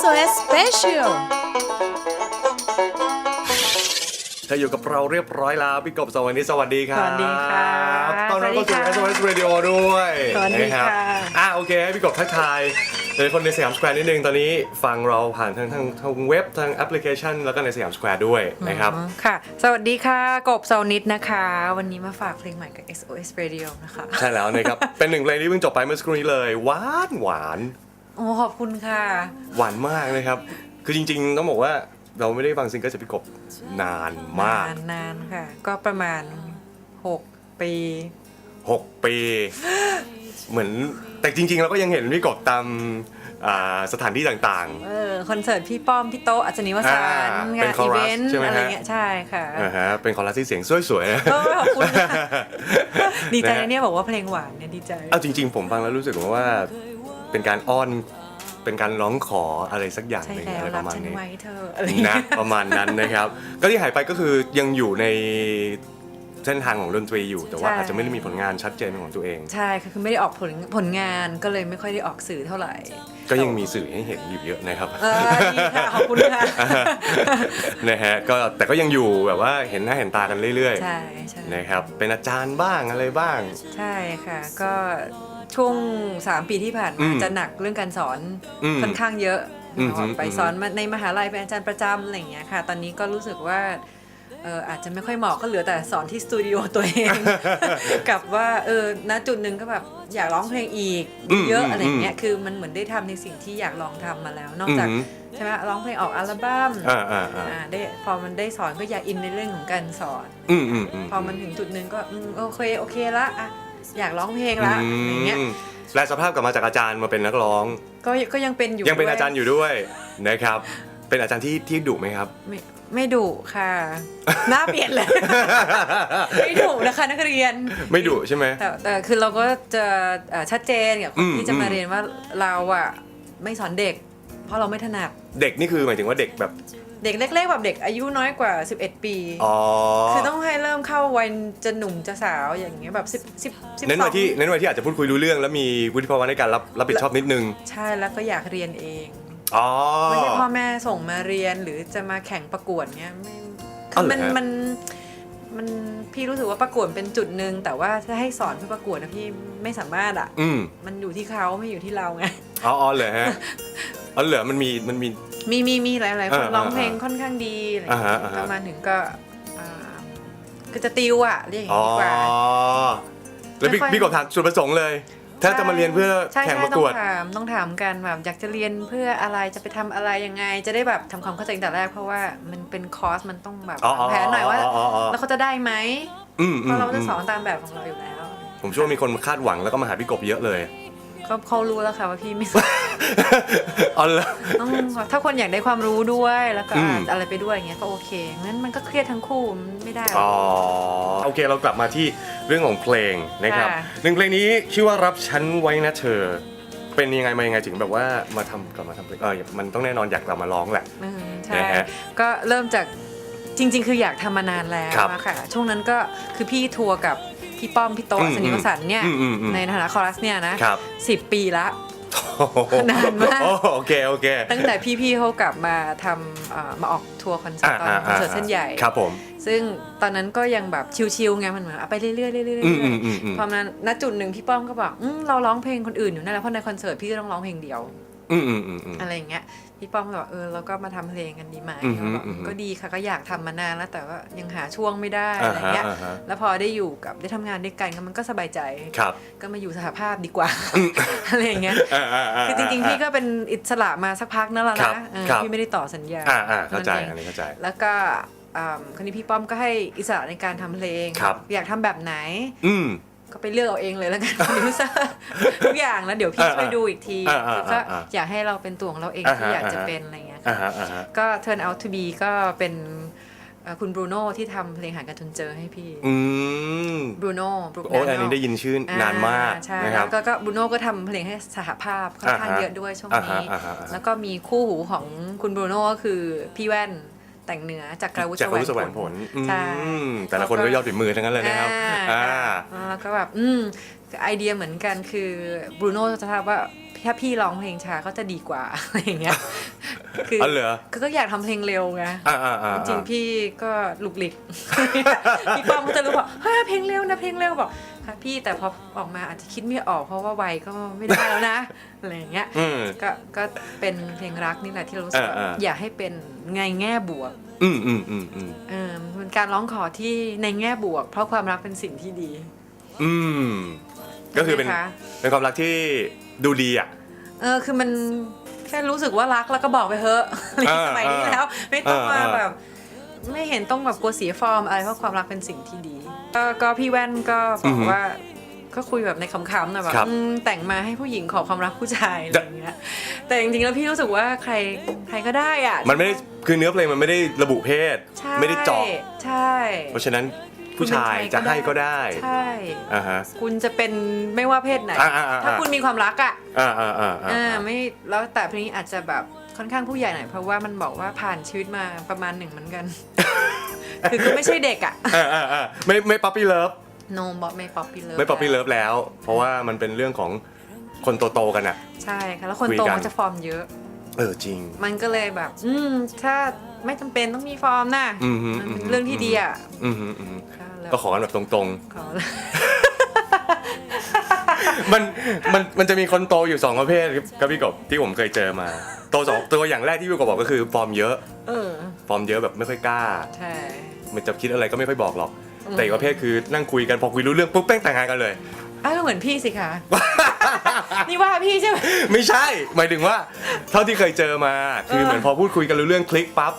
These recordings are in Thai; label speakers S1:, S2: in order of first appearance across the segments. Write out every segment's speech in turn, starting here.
S1: SOS Special
S2: ถ้าอยู่กับเราเรียบร้อยแล้วพี่กบสวัสดีสวัสดีครับ
S3: สวัสดีค่ะ
S2: ตอนรับเข้าสู่
S3: สวัสดี
S2: SOS
S3: ค่ะ
S2: Radio ด้วย
S3: สวัสดี
S2: นะครับ
S3: ค่ะ
S2: อะโอเคให้พี่กบทักทายเลยคนในสยามสแควร์นิดนึงตอนนี้ฟังเราผ่านทางทางทางเว็บทางแอปพลิเคชัน แล้วก็ในสยามสแควร์ด้วยนะครับ
S3: อ๋อค่ะ สวัสดีค่ะ กบเซานิดนะคะ วันนี้มาฝากเพลงใหม่กับ SOS Radio นะคะ
S2: ใช่แล้วนะครับ เป็นหนึ่งเพลงที่เพิ่งจบไปเมื่อสักครู่นี้เลย หวานหวาน
S3: โอ้ขอบคุณค่ะ
S2: หวานมากนะครับ คือจริง ๆ ต้องบอกว่าเราไม่ได้ฟังซิงเกิลจากพี่กบนานมาก
S3: นานนานค่ะ ก็ประมาณ 6 ปี
S2: 6 ปี เหมือนแต่จริง ๆ เราก็ยังเห็นพี่กบตามอ่าสถานที่ต่าง
S3: เออคอนเสิร์ตพี่ป้อม พี่โตะอัศนีวสาน
S2: อ่าเป็
S3: งานน
S2: คอ
S3: อี
S2: รัส
S3: เวนต์
S2: ใช่ไหมฮะ
S3: อะไรเงี้ยใช่ค่ะ
S2: ๆอ่าฮะเป็นคอรัสที่เสียงสวยๆนะ
S3: ก็ขอบคุณค่ะดีใจ
S2: นะฮะ
S3: นะเนี่ยบอกว่าเพลงหวานเนี่ยดีใจ
S2: เอาจริง ๆ ผมฟังแล้วรู้สึกว่า เป็นการอ้อนเป็นการร้องขออะไรสักอย่าง
S3: ใช่
S2: หนึ่ง
S3: แล้ว
S2: อะไรป
S3: รัก
S2: ระมาณ
S3: ฉัน
S2: นี้
S3: ไว้เธอะอะไรเงี้
S2: นะ
S3: ย
S2: ประมาณนั้นนะครับ ก็ที่หายไปก็คือยังอยู่ในเส้นทางของดนตรีอยู่แต่ว่า
S3: ใช่
S2: อาจจะไม่ได้มีผลงานชัดเจนเป็นของตัวเอง
S3: ใช่ค่ะคือไม่ได้ออกผลผลงานก็เลยไม่ค่อยได้ออกสื่อเท่าไหร่
S2: ก็ยังมีสื่อให้เห็นอยู่เยอะนะครับ
S3: เออดีค่ะขอบคุณค่ะ
S2: นะฮะก็แต่ก็ยังอยู่แบบว่าเห็นหน้าเห็นตากันเรื่อย
S3: ใช่ใช่
S2: ๆนะครับเป็นอาจารย์บ้างอะไรบ้าง
S3: ใช่ค่ะก็ ช่วง 3 ปีที่ผ่าน
S2: อื
S3: มามจะหนักเรื่องการสอน
S2: อืม
S3: ค่อนข้างเยอะ
S2: อืม
S3: ออกไป
S2: อืม
S3: สอนมาในมหาลัยเป็นอาจารย์ประจำอะไรอย่างเงี้ยค่ะ ตอนนี้ก็รู้สึกว่าเอออาจจะไม่ค่อยเหมาะก็เหลือแต่สอนที่สตูดิโอตัวเอง กับว่าเออณจุดหนึ่งก็แบบอยากร้องเพลงอีก
S2: อืม
S3: เยอะ
S2: อืม
S3: อะไรอย่างเงี้ยคือมันเหมือนได้ทำในสิ่งที่อยากลองทำมาแล้ว นอกจาก
S2: อืม
S3: ใช่ไหมร้องเพลงออกอัลบั้ม
S2: อ่าอ่าอ่า
S3: อ่าได้พอมันได้สอนก็อยากอินในเรื่องของการสอน
S2: อืมอืมอืม
S3: พอมันถึงจุดหนึ่งก็อืมโอเคโอเคละอะ อยากร้องเพลงละอย่างเงี้ย
S2: มแปลสภาพกลับมาจากอาจารย์มาเป็นนักร้อง
S3: ก็ก็ยังเป็นอยู่
S2: ยังเป็น
S3: ด้ว
S2: อาจารย์อยู่ด้วยนะครับ เป็นอาจารย์ที่ที่ดุไหมครับ
S3: ไม่ไม่ดุค่ะหน้าเปลี่ยนเลย ไม่ดุนะคะนักเรียน
S2: ไม่ดุใช่ไหม
S3: แต่แต่คือเราก็จะเอ่อชัดเจนกับค
S2: อื
S3: น
S2: ม
S3: ที่จะมา
S2: อืม
S3: เรียนว่าเราอะไม่สอนเด็ก เพราะเราไม่ถนัด
S2: เด็กนี่คือหมายถึงว่าเด็กแบบ
S3: เด็กเล็กๆแบบเด็กอายุน้อยกว่า 11 ปี
S2: อ๋อ
S3: คือต้องให้เริ่มเข้าวัยจะหนุ่มจะสาวอย่างเงี้ยแบบ10 10 12
S2: เน้นไว้ที่เน้นไว้ที่อาจจะพูดคุยรู้เรื่อง แล้วมีวุฒิภาวะในการรับรับผิดชอบนิดนึง
S3: ใช่แล้วก็อยากเรียนเอง
S2: อ๋อ
S3: ไม่ใช่พ่อแม่ส่งมาเรียนหรือจะมาแข่งประกวดเนี้ยไม่คื
S2: เอา
S3: อ
S2: เหรอ
S3: มัน
S2: ฮะ
S3: มันมันพี่รู้สึกว่าประกวดเป็นจุดหนึ่งแต่ว่าถ้าให้สอนเพื่อประกวดนะพี่ไม่สามารถอะ
S2: อืม
S3: มันอยู่ที่เขาไม่อยู่ที่เราไง
S2: อ๋ออ๋อเหรอฮะอ๋อเหรอมันมีมันมี
S3: มีมีมีหลายหลายๆคน
S2: อ่า
S3: ร้องเพลง
S2: อ่า
S3: ค่อนข้างดีอะไร
S2: อ่า
S3: เงี้
S2: ฮะ
S3: ย
S2: อ่าฮะ
S3: ประมาณถึงก็อ่าก็จะติวอะเรียกอย่าง
S2: อ๋อ
S3: นี้ดีกว่า
S2: แล้วพี่
S3: ไม่ค่อย
S2: พี่กบถามจุดประสงค์เลย ถ้าจะมาเรียนเพื่อ
S3: ใช่
S2: แข่ง
S3: ใช่
S2: ประกวด
S3: ต้องถามต้องถามกันแบบอยากจะเรียนเพื่ออะไรจะไปทำอะไรยังไง จะได้แบบทำความเข้าใจตั้งแต่แรกเพราะว่ามันเป็นคอร์สมันต้องแบบ
S2: อ๋อ
S3: วางแผนหน่อยว่า
S2: อ๋ออ๋อ
S3: แล้วเขาจะได้ไหม
S2: อืม
S3: เพ
S2: อืม
S3: ราะเราจะ
S2: อืม
S3: สอนตามแบบของเราอยู่แล้ว
S2: ผมเชื่อว่ามีคนคาดหวังแล้วก็มาหาพี่กบเยอะเลย
S3: ก็เขารู้แล้วค่ะว่าพี่ไม่สอน
S2: อ๋อเหรอ
S3: ต้องถ้าคนอยากได้ความรู้ด้วยแล้วก็
S2: อืม
S3: อะไรไปด้วยอย่างเงี้ยก็โอเคงั้นมันก็เครียดทั้งคู่มันไม่ได้หร
S2: อ๋
S3: อ
S2: อกโอเคเรากลับมาที่เรื่องของเพลงนะครับ
S3: ค่ะ
S2: หนึ่งเพลงนี้ชื่อว่ารับฉันไว้นะเธอ เป็นยังไงมายังไงถึงแบบว่ามาทำกลับมาทำเพลงเออมันต้องแน่นอนอยากกลับมาร้องแหละ
S3: อืมใช่
S2: นะฮะ
S3: ก็เริ่มจากจริง ๆ คืออยากทำมานานแล้ว
S2: ครับ
S3: อะค่ะ ช่วงนั้นก็คือพี่ทัวร์กับ พี่ป้อมพี่โต๊ะ
S2: อืม
S3: สนิทวสันต์เนี่ย
S2: อืมอืมอืม
S3: ในฐานะคอรัสเนี่ยนะครับ สิบปีละ นานมาก
S2: โอ้โอเคโอเค
S3: ตั้งแต่พี่ๆเขากลับมาทำอ่ามาออกทัวร์คอนเสิร์ตตอนคอนเสิร์ตเส้นใหญ่
S2: ครับผม
S3: ซึ่งตอนนั้นก็ยังแบบชิลๆไงมันเหมือนเอาไปเรื่อยๆเรื่อยๆเรื่อย
S2: อืมอืมอืมอืม
S3: ๆพอมาณจุดหนึ่งพี่ป้อมก็บอกอืมเราร้องเพลงคนอื่นอยู่นั่นแหละเพราะในคอนเสิร์ตพี่ก็ต้องร้องเพลงเดียว
S2: อืมอืมอืมอืม
S3: อะไรอย่างเงี้ย พี่ป้อมก็บอกเออเราก็มาทำเพลงกันดีไหม
S2: อือฮึ
S3: เราบอก
S2: อือฮึ
S3: ก็ดีค่ะก็อยากทำมานานแล้ว แต่ว่ายังหาช่วงไม่ได้
S2: อ่า
S3: อะไร
S2: ฮะ
S3: เงี้ย
S2: อ่าฮะ
S3: แล้วพอได้อยู่กับได้ทำงานด้วยกันก็มันก็สบายใจ
S2: ครับ
S3: ก็มาอยู่สหภาพดีกว่า อะไรอย่างเงี้ย
S2: อ่าอ่าา
S3: คือจริงๆพี่ก็เป็นอิสระมาสักพักนั่นแหละ
S2: ครั
S3: นะ
S2: บ
S3: เออ
S2: ครับ
S3: พี่ไม่ได้ต่อสัญญา
S2: อ่าอ่าเข้าใจ
S3: นั่น
S2: อัน
S3: เอง
S2: นี้เข้าใจ
S3: แล้วก็อ่าคนนี้พี่ป้อมก็ให้อิสระในการทำเพลง
S2: ครับ
S3: อยากทำแบบไหน
S2: อืม
S3: ก็ไปเลือกเอาเองเลยแล้วกันโปรดิวเซอร์ทุกอย่างแล้วเดี๋ยวพี่
S2: อ่า
S3: ช่วยดูอีกที
S2: อ่าอ่า
S3: คือก็
S2: อ่า
S3: อยากให้เราเป็นตัวของเราเอง
S2: อ่าฮะ
S3: ที่อยากจะ
S2: อ่าฮะ
S3: เป็นอะไรอย่างเงี้ย
S2: อ่า
S3: ค่ะ
S2: ฮะอ่าฮะ
S3: ก็ turn out to be ก็เป็นเอ่อคุณบรูโน่ที่ทำเพลงหากันจนเจอให้พี่
S2: อืม
S3: บรูโน่บรู
S2: โอ้ยอันนี้ได้ยินชื่อนานมาก
S3: ใช่
S2: นะครับ
S3: แล้วก็ก็บรูโน่ก็ทำเพลงให้สหภาพค่อนข้าง
S2: อ่าฮะ
S3: เยอะด้วยช่วง
S2: อ่าฮะ
S3: นี้
S2: อ่าฮะอ่าฮะ
S3: แล้วก็มีคู่หูของคุณบรูโน่ก็คือพี่แว่น แต่งเนื้อจากกราวุฒิ
S2: จาก
S3: แส
S2: รู้แสว
S3: ว
S2: ง
S3: ง
S2: ผ
S3: ผ
S2: ล
S3: ล
S2: อืม
S3: ใช่
S2: แต่ละคนก็ยอดฝีมือทั้งนั้นเลยนะครับ
S3: อ่า
S2: อ่า
S3: แล้วก็แบบอืมไอเดียเหมือนกันคือบรูโน่จะทราบว่าถ้าพี่ร้องเพลงช้าเขาจะดีกว่าอะไรอย่างเงี้ยคือ
S2: อ๋อเหรอ
S3: คือก็อยากทำเพลงเร็วไง
S2: อ่าอ่าอ่า
S3: จริงๆพี่ก็ลุกลิกพี่ป้อมก็จะรู้บอกเฮ้ยเพลงเร็วนะเพลงเร็วบอก ค่ะพี่แต่พอออกมาอาจจะคิดไม่ออกเพราะว่าวัยก็ไม่ได้แล้วนะ อะไรอย่างเงี้ย
S2: อืม
S3: ก็ก็เป็นเพลงรักนี่แหละที่เรารู้สึกว่า
S2: เออเออ
S3: อ
S2: อ
S3: ยากให้เป็นไงแง่บวก
S2: อืมอืมอืมอืม
S3: เออมันเป็นการร้องขอที่ในแง่บวก เพราะความรักเป็นสิ่งที่ดี
S2: อืมก็คือเป็น
S3: ใช่ไหมคะ
S2: เป็นความรักที่ดูดีอะ
S3: เออคือมันแค่รู้สึกว่ารักแล้วก็บอกไปเถอะใน
S2: เออ
S3: สมัยนี้แล้ว ไม่ต้องมา
S2: เออเออ
S3: แบบ ไม่เห็นต้องแบบกลัวเสียฟอร์มอะไรเพราะความรักเป็นสิ่งที่ดี ก็ก็พี่แว่นก็บอกว่า ก็คุยแบบในคำๆนะแบบ
S2: ครับ
S3: อืมแต่งมาให้ผู้หญิงขอความรักผู้ชายอะไรอย่างเงี้ยแต่จริงๆแล้วพี่รู้สึกว่าใครใครก็ได้อะ
S2: มันไม่ได้คือเนื้อเพลงมันไม่ได้ระบุเพศ
S3: ใช่
S2: ไม่ได้เจาะ
S3: ใช่
S2: เพราะฉะนั้นผู้ชายจะให้ก็ได้
S3: ใช่
S2: อ่าฮะ
S3: คุณจะเป็นไม่ว่าเพศไหน
S2: อ่าอ่าอ่า
S3: ถ้าคุณมีความรักอะ
S2: อ่าอ่าอ่า
S3: อ่าไม่แล้วแต่เพลงนี้อาจจะแบบ ค่อนข้างผู้ใหญ่หน่อยเพราะว่ามันบอกว่าผ่านชีวิตมาประมาณหนึ่งเหมือนกัน คือคือไม่ใช่เด็กอะ
S2: อ่าอ่าอ่าไม่ไม่ป๊อปปี้เลิฟ
S3: โนบอกไม่ป๊อปปี้เลิฟ
S2: ไม่ป๊อปปี้เลิฟแล้ว เพราะว่ามันเป็นเรื่องของคนโตๆกันอะ
S3: ใช่ค่ะแล้วคน
S2: คุย
S3: โต
S2: กัน
S3: มันจะฟอร์มเยอะ
S2: เออจริง
S3: มันก็เลยแบบ อืมถ้าไม่จำเป็นต้องมีฟอร์มนะ
S2: อืมฮึ
S3: มันเป็น
S2: อืมฮึ
S3: เรื่องที่ดีอะ
S2: อืมฮึอืมฮึ
S3: ค่ะแล้ว
S2: ก็ขอกันแบบตรง
S3: ขอเลย
S2: ๆ มันมันมันจะมีคนโตอยู่สองประเภทครับพี่กบที่ผมเคยเจอมา โตสองตัวอย่างแรกที่พี่กบบอกก็คือฟอร์มเยอะ
S3: เออ
S2: ฟอร์มเยอะแบบไม่ค่อยกล้า
S3: ใช่
S2: มันจะคิดอะไรก็ไม่ค่อยบอกหรอก
S3: อืม
S2: แต่อีกประเภทคือนั่งคุยกันพอคุยรู้เรื่องปุ๊บแป้งแต่งงานกันเลย
S3: อ้าวก็เหมือนพี่สิคะ นี่ว่าพี่ใช่ไหม
S2: ไม่ใช่ หมายถึงว่า เท่าที่เคยเจอมา คือ
S3: เออ
S2: เหมือนพอพูดคุยกันรู้เรื่องคลิกปั๊บ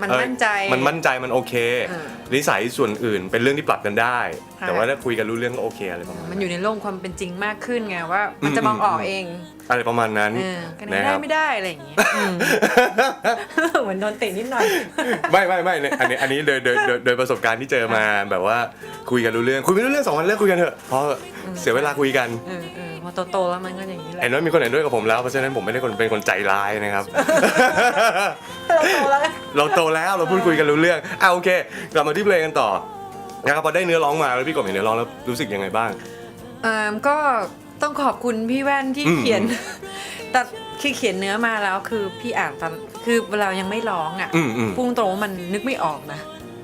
S3: มัน
S2: เอ้ย
S3: มั่นใจ
S2: มันมั่นใจมันโอเค
S3: เออ
S2: นิสัยส่วนอื่นเป็นเรื่องที่ปรับกันได้
S3: ค่ะ
S2: แต่ว่าถ้าคุยกันรู้เรื่องก็โอเคอะไรประมาณ
S3: มันอยู่ในโลกความเป็นจริงมากขึ้นไงว่า มันจะมองออกเอง
S2: อะไรประมาณนั้น
S3: เออกัน
S2: นะค
S3: ได้
S2: รับ
S3: ไม่ได้อะไรอย่างเงี้ยอืมเหมือนโดนเตะนิดหน่อย
S2: ไม่ไม่ไม่เนี่ยอันนี้อันนี้โดยโดยโดยโดยประสบการณ์ที่เจอมาแบบว่าคุยกันรู้เรื่องคุยไม่รู้เรื่องสองวันเลิกคุยกันเถอะเพราะเสียเวลาคุยกัน
S3: เออเออพอโตๆแล้วมันก็อย่างนี้แหละ
S2: ไอ้น้อยมีคนเห็นด้วยกับผมแล้วเพราะฉะนั้นผมไม่ได้คนเป็นคนใจร้ายนะครับ
S3: เราโตแล้ว
S2: เราโตแล้วเราพูดคุยกันรู้เรื่องอะโอเคกลับมาที่เพลงกันต่อนะครับพอได้เนื้อร้องมาแล้วพี่กบเห็นเนื้อร้องแล้วรู้สึกยังไงบ้าง
S3: เอ่อก็ต้องขอบคุณพี่แว่นที่
S2: อืม
S3: เขียน แต่คือเขียนเนื้อมาแล้วคือพี่อ่านตอนคือเวลายังไม่ร้องอะ
S2: อืมอืม
S3: พุ่งตรงว่ามันนึกไม่ออกนะ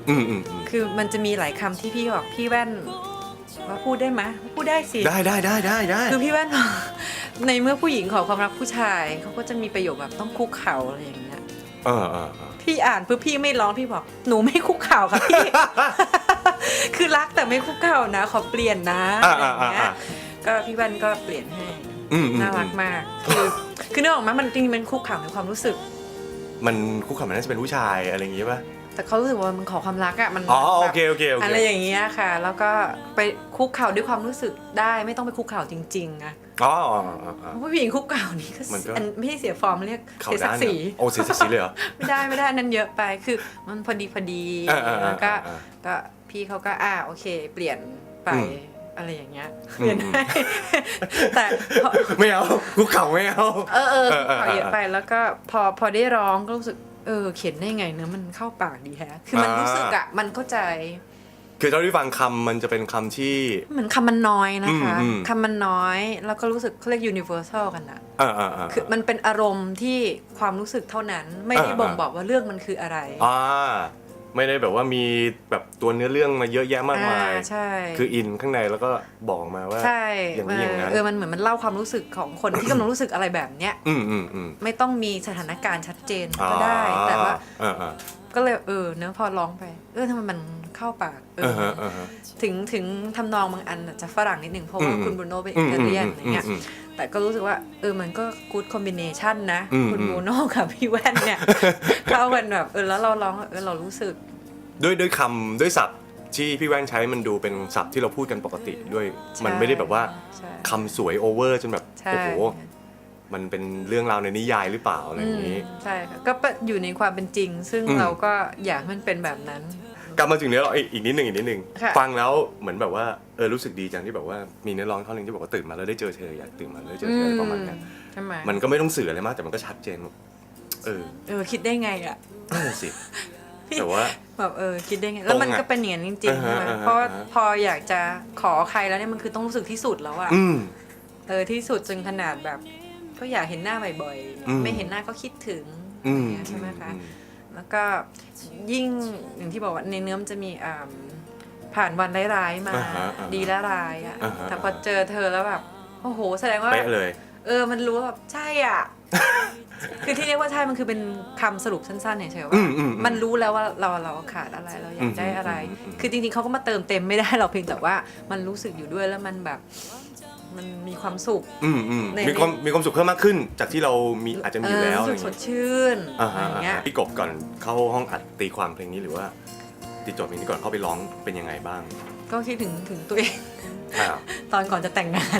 S2: อืมอืมอืม
S3: คือมันจะมีหลายคำที่พี่บอกพี่แว่นว่าพูดได้ไหมพูดได้สิ
S2: ได้ได้ได้ได้ได้
S3: คือพี่แว่นบอกในเมื่อผู้หญิงขอความรักผู้ชายเขาก็จะมีประโยคแบบต้องคุกเข่าอะไรอย่างเงี้ย
S2: เออเออเออ
S3: พี่อ่านปุ๊บพี่ไม่ร้องพี่บอก หนูไม่คุกเข่าค่ะพี่ คือรักแต่ไม่คุกเข่านะ ขอเปลี่ยนนะอะไรอย่างเงี้ยก็พี่แว่นก็เปลี่ยนให้
S2: อืมอืม
S3: น่ารักมาก คือคือนึกออกไหมมันจริงๆมันคุกเข่าในความรู้สึก
S2: มันคุกเข่ามันน่าจะเป็นผู้ชายอะไรอย่างงี้ป่ะ
S3: แต่เขารู้สึกว่ามันขอความรักอะมัน
S2: อ๋อโอ
S3: แบบ
S2: เคโอเคโอเค
S3: อะไรอย่างเงี้ยค่ะ แล้วก็ไปคุกเข่าด้วยความรู้สึกได้ไม่ต้องไปคุกเข่าจริงๆอะ
S2: อ๋ออ๋ออ๋ออ๋อ
S3: เพราะผู้หญิงคุกเข่านี่ก็
S2: มันก็
S3: อันไม่ใช่เสียฟอร์มมันเรียก
S2: เข่า
S3: เสียศั
S2: ด้ากน
S3: ดิ์ศรี
S2: เหรอโอ้เสียศักดิ์ศรีเลยเหรอ
S3: ไม่ได้ไม่ได้อันนั้นเยอะไปคือมันพอดีพอดี
S2: อ่าอ่าอ่า
S3: แล้วก็
S2: อ่า
S3: ก็พี่เขาก็อ่าโอเค เปลี่ยนไป
S2: อืม
S3: อะไรอย่างเงี้ย
S2: อืม
S3: เปลี่ยนให้แต่พอ
S2: ไม่เอาคุกเข่าไม่เอา
S3: เออเออ
S2: เออเออ
S3: ขอเยอะไปแล้วก็พอพอได้ร้องก็รู้สึกเออเขียนได้ไงเนื้อะมันเข้าปากดีแฮะ คือมัน
S2: อ่ารู้
S3: รู้สึกอะมันเข้าใจ
S2: คือเท่าที่ฟังคำมันจะเป็นคำที่
S3: เหมือนคำมันน้อยนะคะ
S2: อืมอืม
S3: คำมันน้อย แล้วก็รู้สึกเขาเรียก universal กันอะ
S2: อ่าอ่าอ่า
S3: คือมันเป็นอารมณ์ที่ความรู้สึกเท่านั้น ไม่ได้
S2: อ่า
S3: บ่ง
S2: อ่า
S3: บอกว่าเรื่องมันคืออะไร
S2: อ่าไม่ได้แบบว่ามีแบบตัวเนื้อเรื่องมาเยอะแยะมากมาย
S3: อ่ใช่
S2: คืออินข้างในแล้วก็บอกมาว่า
S3: ใช่
S2: อย่างนี้อย่างนั้น
S3: เออมันเหมือนมันเล่าความรู้สึกของคนที่กำลังรู้สึกอะไรแบบเนี้ย
S2: อืมอืมอืม
S3: ไม่ต้องมีสถานการณ์ชัดเจนก็ได้ แต่ว่า
S2: อ่าอ่า
S3: ก็เลยเออเนื้อะพอร้องไป เออทำไมมัน เข้าปากเอ
S2: อ่า
S3: อ
S2: ฮะอ่าฮะ
S3: ถึงถึงทำนองบางอันอาจจะฝรั่งนิดนึงเพราะว่า
S2: อืม
S3: คุณบรูโน่เป็น
S2: อื
S3: อิ
S2: ม
S3: ตาเลียน
S2: อืม
S3: อะไรเงี้ย
S2: อืม
S3: แต่ก็รู้สึกว่าเออมันก็กูดคอมบิเนชันนะ
S2: อืม
S3: คุณ
S2: อืม
S3: บรูโน่กับพี่แว่นเนี่ย เข้ากันแบบเออแล้วเราร้องเออเรารู้สึก
S2: ด้วยด้วยคำด้วยศัพท์ที่พี่แว่นใช้มันดูเป็นศัพท์ที่เราพูดกันปกติด้วยมันไม่ได้แบบว่า
S3: ใช่
S2: คำสวยโอเวอร์จนแบบ
S3: ใช่
S2: โอ้โหมันเป็นเรื่องราวในนิยายหรือเปล่าอะไรอย่างนี้
S3: อืมใช่ค่ะก็อยู่ในความเป็นจริง ซึ่ง
S2: อืม
S3: เราก็อยากให้มันเป็นแบบนั้น
S2: กลับมาถึงเนื้อร้องอีกอีกนิดหนึ่งอีกนิดหนึ่ง
S3: ค่ะ
S2: ฟังแล้วเหมือนแบบว่าเออรู้สึกดีจังที่แบบว่ามีเนื้อร้องท่อนหนึงที่บอกว่าตื่นมาแล้วได้เจอเธออยากตื่นมาแล้วได้เจอเธออะไรประมาณเนี้ย
S3: ใช่ไหม
S2: มันก็ไม่ต้องสื่ออะไรมากแต่มันก็ชัดเจนเออ
S3: เออคิดได้ไงอะ
S2: นั่นนะสิแต่ว่า
S3: แบบเออคิดได้ไง แล้วมัน
S2: ตรงอะ
S3: ก็เป็นอย่างนั้นจริงๆ
S2: อ่าฮะ
S3: ใช่ไหม
S2: อ่าฮะ
S3: เพราะว่า
S2: อ่าฮะ
S3: พออยากจะขอใครแล้วเนี่ยมันคือต้องรู้สึกที่สุดแล้วอะ
S2: อืม
S3: เออที่สุดจนขนาดแบบ ก็อยากเห็นหน้าบ่อย
S2: อืม
S3: ๆไม่เห็นหน้าก็คิดถึง
S2: อืม
S3: ใช่ไหมคะ
S2: อืม
S3: แล้วก็ยิ่งอย่างที่บอกว่าในเนื้อมันจะมีอ่าผ่านวันร้ายๆมา
S2: อ่าฮะอ่าฮะ
S3: ดีและร้ายอะ
S2: อ่าฮะ
S3: แต่พอเจอเธอแล้วแบบโอ้โห แสดงว่า
S2: เป๊ะเลย
S3: เออ มันรู้ว่าแบบใช่อะ คือที่เรียกว่าใช่ มันคือเป็นคำสรุปสั้นๆเฉยๆ
S2: อื
S3: ว่าม
S2: อืม
S3: มันรู้แล้วว่าเราเราขาดอะไร เราอยากได้อะไร
S2: อืมอืมอืม
S3: คือจริงๆเขาก็มาเติมเต็มไม่ได้หรอกเพียงแต่ว่ามันรู้สึกอยู่ด้วยแล้วมันแบบ มันมีความสุข
S2: อืมอืม
S3: ใน
S2: มีความมีความสุขเพิ่มมากขึ้น จากที่เรามีอาจจะมีอยู่แล้ว
S3: เออ
S2: อะไร
S3: รู้สึก
S2: อย่าง
S3: ส
S2: เงี้ย
S3: ดชื่น
S2: อ่า
S3: อะไร
S2: ฮะ
S3: อย่างเงี้ย
S2: พี่กบก่อนเข้าห้องอัดตีความเพลงนี้หรือว่าตีโจทย์เพลงนี้ก่อนเข้าไปร้องเป็นยังไงบ้าง
S3: ก็คิดถึงถึงตัวเอง
S2: อ่า
S3: ตอนก่อนจะแต่งงาน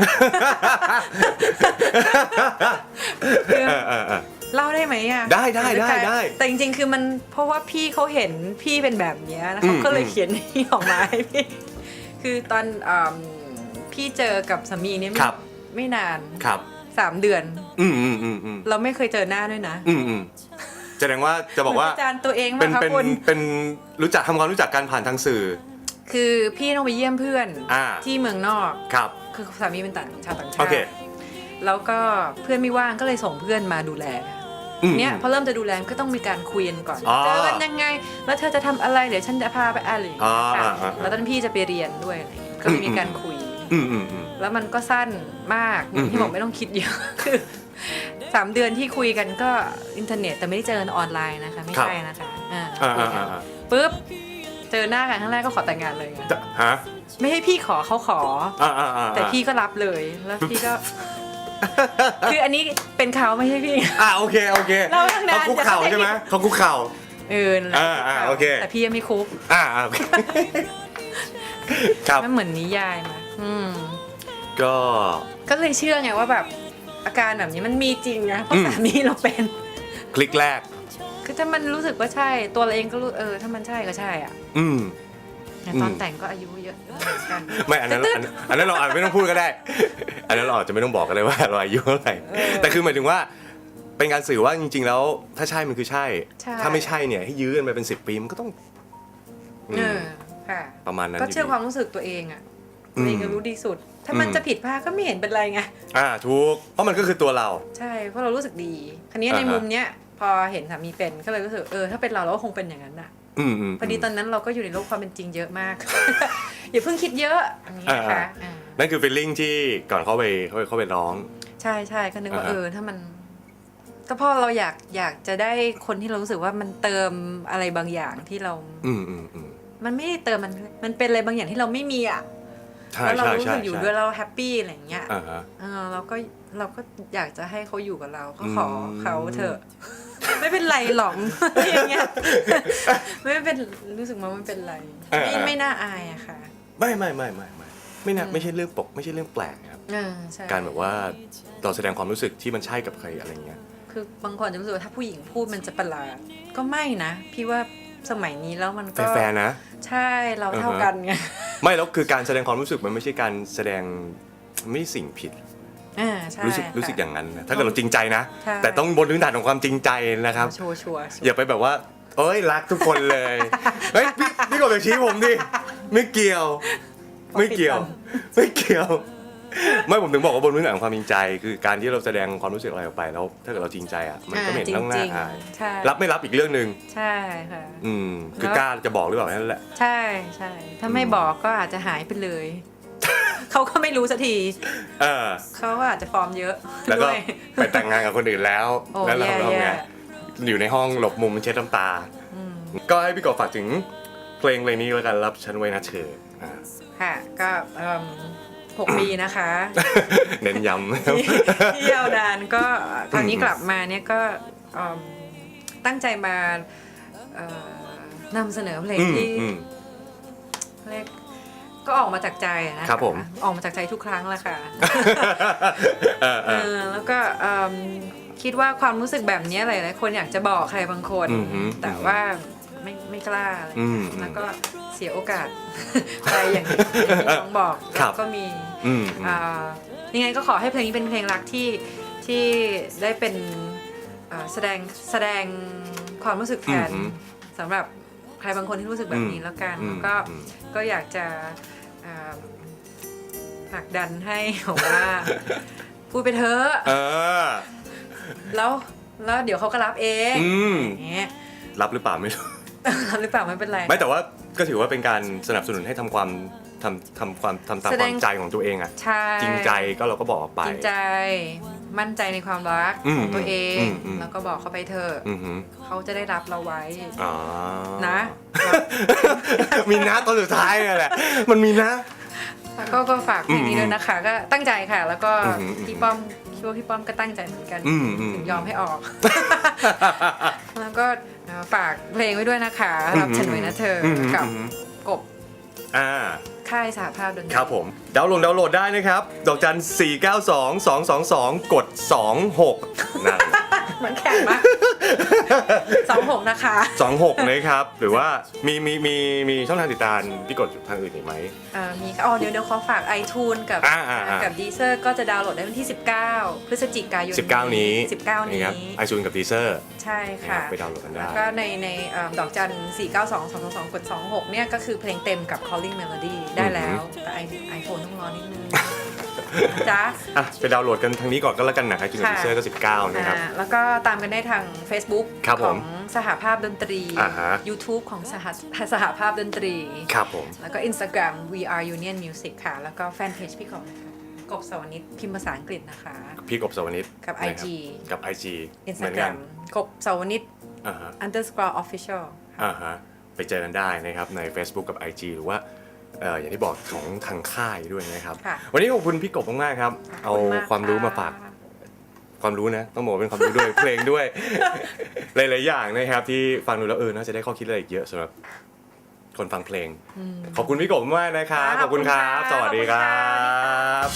S2: เออเออเออ
S3: เล่าได้ไหมอะ
S2: ได้ได้ได้ได้
S3: แต่จริงๆ คือมันเพราะว่าพี่เขาเห็นพี่เป็นแบบเนี้ยนะ
S2: อื
S3: เขา
S2: ม
S3: ก็เลย
S2: อืม
S3: เขียนนี่ออกมาให้พี่ คือตอนอืม พี่เจอกับสามีเนี่ยไม่
S2: ครับ
S3: ไม่นาน
S2: ครับ
S3: สามเดือน
S2: อืมอืมอืมอืม
S3: เราไม่เคยเจอหน้าด้วยนะ
S2: อืมอืมแสดงว่าจะบอกว่า
S3: เหมืนประจานตัวเอง
S2: เป็น
S3: มากครับ
S2: เป็น
S3: คุณ
S2: เป็นรู้จักทำความรู้จักกันผ่านทางสื่อ
S3: คือพี่ต้องไปเยี่ยมเพื่อน
S2: อ่า
S3: ที่เมืองนอก
S2: ครับ
S3: คือสามีเป็นต่างชาวต่างชา
S2: โอ
S3: ติ
S2: เค
S3: แล้วก็เพื่อนไม่ว่างก็เลยส่งเพื่อนมาดูแล
S2: อืม
S3: เนี่ยพอเริ่มจะดูแลก็ต้องมีการคุยกันก่อน
S2: อ๋อ
S3: เจอกันยังไง แล้วเธอจะทำอะไรเดี๋ยวฉันจะพาไปอะไรอย่าง
S2: อ๋อ
S3: เงี้ยค่ะ
S2: อ่าอ่า
S3: แล้วตอนนนพี่จะไปเรียนด้วยอะไรอย่างเงี้ยก็มีการคุย
S2: อืมอืมอืม
S3: แล้วมันก็สั้นมาก
S2: อืม
S3: ที่บอกไม่ต้องคิดเยอะคือสามเดือนที่คุยกันก็อินเทอร์เน็ตแต่ไม่ได้เจอกันออนไลน์นะคะ ไม่ใช่นะคะอ่า
S2: อ่า
S3: คุย
S2: อ่า
S3: กัน
S2: อ่า
S3: ปุ๊บเจอหน้ากันครั้งแรกก็ขอแต่งงานเลยไง
S2: จะฮะ
S3: ไม่ให้พี่ขอเขาขอ
S2: อ่าอ่าอ่า
S3: แต่พี่ก็รับเลยแล้วพี่ก็ คืออันนี้เป็นเขาไม่ใช่พี่
S2: อ่าโอเคโอเค
S3: เราตั้งนาน
S2: เขาคุกเข่า
S3: จะเข้าใจ
S2: ใช่ไหมเขาคุกเข่า
S3: เออนั่นแหละ
S2: อ่าอ่าโอเค
S3: แต่พี่ยังไม่คุก
S2: อ่าอ่าโอเค ครับ
S3: มันเหมือนนิยายมา อืม
S2: ก็
S3: ก็เลยเชื่อไงว่าแบบอาการแบบนี้มันมีจริงนะเพราะ
S2: อืม
S3: สามีเราเป็น
S2: คลิกแรก
S3: คือถ้ามันรู้สึกว่าใช่ตัวเราเองก็รู้เออถ้ามันใช่ก็ใช่อะ
S2: อืม
S3: แต่ตอน
S2: อืม
S3: แต่งก็อายุเยอะเหมือนกัน
S2: ไม่อันนั้นอันนั้นอันนั้นเราอาจไม่ต้องพูดก็ได้ อันนั้นเราอาจจะไม่ต้องบอกกันเลยว่าเราอายุเท่าไหร่
S3: เออ
S2: แต่คือหมายถึงว่าเป็นการสื่อว่าจริง ๆ แล้ว ถ้าใช่มันคือใช่
S3: ใช่
S2: ถ้าไม่ใช่เนี่ยให้ยื้อกันไปเป็นสิบปีมันก็ต้องอืม
S3: เออค่ะ
S2: ประมาณนั้น
S3: ก็เชื่อ
S2: ยู่ดี
S3: ความรู้สึกตัวเองอะ
S2: อื
S3: ตัว
S2: ม
S3: เองก็รู้ดีสุด ถ้ามัน
S2: อืม
S3: จะผิดพลาดก็ไม่เห็นเป็นไรไง
S2: อ่าถูกเพราะมันก็คือตัวเรา
S3: ใช่เพราะเรารู้สึกดีคันนี้
S2: อ่า
S3: ใน
S2: ฮะ
S3: มุมเนี้ยพอเห็นสามีเป็นก็เลยรู้สึกเออถ้าเป็นเราเราก็คงเป็นอย่างนั้นน่ะ
S2: อืมอืม
S3: พอดีตอนนั้นเราก็อยู่ในโลกความเป็นจริงเยอะมาก อย่าเพิ่งคิดเยอะอย่างนี้นะคะ
S2: อ่า
S3: อ่า
S2: นั่นคือฟีลลิ่งที่ก่อนเข้าไปเข้าไปเข้าไปร้อง
S3: ใช่ใช่ก็นึกว่า
S2: อ่าฮะ
S3: เออถ้ามันก็เพราะเราอยากอยากจะได้คนที่เรารู้สึกว่ามันเติมอะไรบางอย่างที่เรา
S2: อืมอืมอืม
S3: มันไม่ได้เติมมันมันเป็นอะไรบางอย่างที่เราไม่มีอะ
S2: ใช่
S3: แล้วเรา
S2: ใช่
S3: รู้
S2: ใช่
S3: สึกอยู่
S2: ใช่
S3: ด้วยเราแฮปปี้อะไรอย่างเงี้ย
S2: อ่าฮะ
S3: เออเราก็เราก็อยากจะให้เขาอยู่กับเราก็ขออ
S2: ม
S3: เขาเถอะ ไม่เป็นไรหรอกอย่างเงี้ยไม่เป็นรู้สึกว่าไม่เป็นไรไม่ไม่น่าอายอะค่ะ
S2: ไม่ไม่ไม่ไม่ไม่ไม่น่าไม่ใช่เรื่องปก ไม่ใช่เรื่องแปลกนะครับ
S3: เออใช่
S2: การแบบว่าเราแสดงความรู้สึกที่มันใช่กับใครอะไรเงี้ย
S3: คือบางคนจะรู้สึกว่าถ้าผู้หญิงพูดมันจะประหลาดก็ไม่นะ พี่ว่าสมัยนี้แล้วมันก็
S2: แฟร์ๆนะ
S3: ใช่เราเท่ากันไง
S2: ไม่แล้วคือการแสดงความรู้สึกมันไม่ใช่การแสดงไม่ใช่สิ่งผิด
S3: อ่าใช่
S2: รู้สึก
S3: ค่ะ
S2: รู้สึกอย่างนั้นนะถ้าเกิดเราจริงใจนะ
S3: ใช่
S2: แต่ต้องบนพื้นฐานของความจริงใจนะครับ
S3: ชัวร์ชัวร์ชัวร์
S2: อย่าไปแบบว่า เอ้ยรักทุกคนเลย เฮ้ยพี่พี่กบอย่าชี้ผมดิ ไม่เกี่ยว ไม่เกี่ยว ไม่เกี่ยว ไม่ผมถึงบอกว่าบนพื้นฐานของความจริงใจ คือการที่เราแสดงความรู้สึกอะไรออกไปแล้ว ถ้าเกิดเราจริงใจอะมันก็ไม่เห็นต้องน่าอาย
S3: ใช่
S2: รับไม่รับอีกเรื่องหนึ่ง
S3: ใช่ค่ะ
S2: อืมคือ
S3: แล้ว
S2: กล้าจะบอกหรือเปล่านั่นแหละ
S3: ใช่ใช่ถ้าไม่
S2: อืม
S3: บอกก็อาจจะหายไปเลย เขาก็ไม่รู้สักที
S2: เออ
S3: เขาก็อาจจะฟอร์มเยอะ
S2: แล้วก็
S3: ด้วย
S2: ไปแต่งงานกับคนอื่นแล้ว
S3: โอ้
S2: แล้วเรา
S3: แย่
S2: เราไง
S3: แย่
S2: อยู่ในห้องหลบมุมเช็ดน้ำตา
S3: อืม
S2: ก็ให้พี่กบฝากถึงเพลงเพลงนี้แล้วกันรับฉันไว้นะเธออ่า
S3: ค่ะก็ เอิ่มหกปีนะคะ
S2: เน้นย้ำนะครับ
S3: ที่ที่ยาวนานก็ตอนนี้กลับมาเนี่ยก็เอิ่มตั้งใจมาเอ่อนำเสนอเพลง
S2: อืม
S3: ที่
S2: อืม
S3: เรียกก็ออกมาจากใจอะนะคะ
S2: ครับผม
S3: ออกมาจากใจทุกครั้งแหละค่ะ
S2: เออเอ
S3: เอ
S2: อ
S3: อแล้วก็เอิ่มคิดว่าความรู้สึกแบบนี้หลายๆคนอยากจะบอกใครบางคน
S2: อือฮึ
S3: แต่ว่าไม่ไม่กล้าอะไร
S2: อืม
S3: แล้วก็ เสียโอกาส ไปอย่างที่อย่างที่น้องบอก
S2: ครั
S3: แล้
S2: บ
S3: วก็มี
S2: อืมอืม
S3: อ่ายังไงก็ขอให้เพลงนี้เป็นเพลงรักที่ที่ได้เป็นอ่าแสดงแสดงความรู้สึกแทน
S2: อือฮึ
S3: สำหรับใครบางคนที่รู้สึกแบบนี้แล้วกัน
S2: อืม
S3: แล้วก็
S2: อืม
S3: ก็อยากจะอ่าผลักดันให้บอกว่า พูดไปเถอะ
S2: เออ
S3: แล้วแล้วเดี๋ยวเขาก็รับเอง
S2: อืม
S3: อย่างเงี้ย
S2: รับหรือเปล่าไม่รู้
S3: รับหรือเปล่าไม่เป็นไร
S2: ไม่แต่ว่า ก็ถือว่าเป็นการสนับสนุนให้ทำความทำทำความทำตาม
S3: แส
S2: ค
S3: ด
S2: วาง มใจของตัวเองอะ
S3: ใช่
S2: จริงใจก็เราก็บอกออกไป
S3: จริงใจ มั่นใจในความรัก
S2: อืม
S3: ของตัวเอง
S2: อืมอืม
S3: แล้วก็บอกเขาไปเถอะ
S2: อือหือ
S3: เขาจะได้รับเราไว้
S2: อ๋อ
S3: นะ
S2: มีนะตอนสุดท้ายเนี่ยแหละ มันมีนะ
S3: แล้วก็ก็ฝากเพลงนี้ด้วยนะคะ ก็ตั้งใจค่ะ แล้วก็
S2: อืมอืม
S3: พี่ป้อม คิดว่าพี่ป้อมก็ตั้งใจเหมือนกัน
S2: อืมอืม
S3: ถึงยอมให้ออก แล้วก็เอ่อฝากเพลงไว้ด้วยนะคะรับฉันไว้นะเธออ
S2: ม
S3: กับ
S2: อืม
S3: กบ
S2: อ่า
S3: ค่ายสหภาพดนตรี
S2: ครับผมดาวน์โหลดดาวน์โหลดได้นะครับ ดอกจัน 4 9 2 2 2 2 กด 26นั่น
S3: เหมือนแข่งมากสองหกนะคะ
S2: 26นะครับ หรือว่ามีมีมีมีช่องทางติดตามพี่กดทางอื่นอีกไหม
S3: อ่ามีค่ะอ๋อเดี๋ยวเดี๋ยวขอฝาก iTunes กับ
S2: อ่าอ่าอ่า
S3: กับดีเซอร์ก็จะดาวน์โหลดได้วันที่ 19 พฤศจิกายน
S2: 19 นี้
S3: 19 นี้
S2: นะครับไอซูนกับดีเซอร์
S3: ใช่ค่ะ
S2: ไปดาวน์โหลดกันได้
S3: แล้วก็ในในเอ่อดอกจัน 4 9 2 2 2 2กด26 เนี่ยก็คือเพลงเต็มกับ Calling Melody ได้แล้ว แต่ไอโฟนต้องรอนิดนึงนะ จ๊ะ
S2: อะไปดาวน์โหลดกันทางนี้ก่อนก็แล้วกันนะไอซูนกับ
S3: ค่ะ
S2: ดีเซอร์ก็ 19 นะครับ
S3: อ่าแล้วก็ตามกันได้ทาง Facebook
S2: ครับ
S3: ข
S2: ผ
S3: อ
S2: ม
S3: งสหภาพดนตรี
S2: อ่าฮะ
S3: YouTube ของสหสหภาพดนตรี
S2: ครับผม
S3: แล้วก็ Instagram we are union music ค่ะ แล้วก็แฟนเพจพี่กบนะคะกบสวนิตพิมพ์ภาษาอังกฤษนะคะ
S2: พี่กบสวนิต
S3: กับ
S2: นะครับ
S3: IG
S2: กับ IG เหมือนกั
S3: Instagram
S2: น
S3: กบสวนิต
S2: อ่าฮะ
S3: underscore official
S2: อ่าฮะไปเจอกันได้นะครับใน Facebook กับ IG หรือว่า เอ่ออย่างที่บอกของทางค่ายด้วยนะครับ
S3: ค่ะ
S2: วันนี้ขอบคุณพี่กบมากๆครับ เอา
S3: ขบณก
S2: ความรู้มาฝาก
S3: ค่ะ
S2: ความรู้นะต้องบอกว่าเป็นความรู้ด้วย เพลงด้วย หลายๆอย่างนะครับ ที่ฟังดูแล้วเออน่าจะได้ข้อคิดอะไรอีกเยอะสำหรับคนฟังเพลง ขอบคุณพี่กบมากนะครับ
S3: ค่ะ
S2: ขอบคุณครับ
S3: ขอบคุณค่ะ
S2: สวัสดีครับ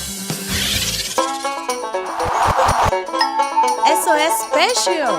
S1: SOS Special